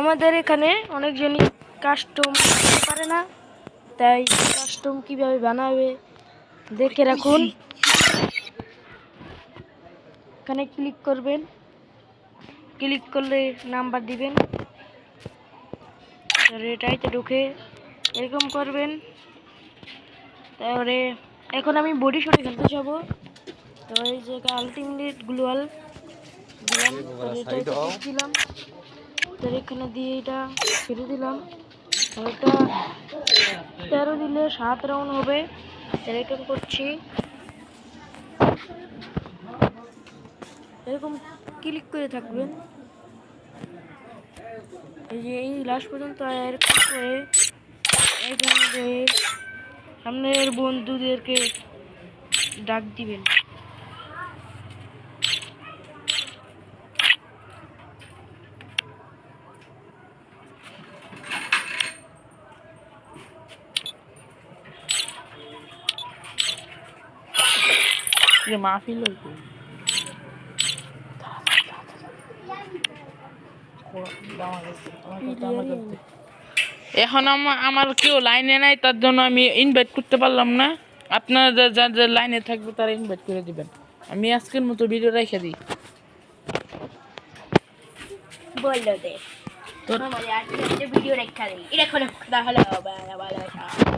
আমাদের এখানে অনেকজনই কাস্টম পারে না তাই কাস্টম কীভাবে বানাবে দেখে রাখুন। এখানে ক্লিক করবেন ক্লিক করলে নাম্বার দিবেন। এটাইতে ঢুকে এরকম করবেন। তারপরে এখন আমি বডি শটে খেলতে যাব। তো এই যে আলটিমেট গ্লোয়াল দিলাম? তার এখানে দিয়ে এটা ছেড়ে দিলাম। আর এটা তেরো দিলে সাত রাউন্ড হবে। এরকম করছি। এরকম ক্লিক করে থাকবেন। এই যে এই লাস্ট পর্যন্ত এরকম করে সামনের বন্ধুদেরকে ডাক দিবেন। যে মাহফিল হইতো এখন আমার কেউ লাইনে নাই তার জন্য আমি ইনভাইট করতে পারলাম না। আপনারা যা- যা লাইনে থাকবে তারা ইনভাইট করে দিবেন। আমি আজকের মতো ভিডিও রেখে দিই। বলল দে। তোর আজকে ভিডিও রেখা দিই। এটা কোনো ভালো।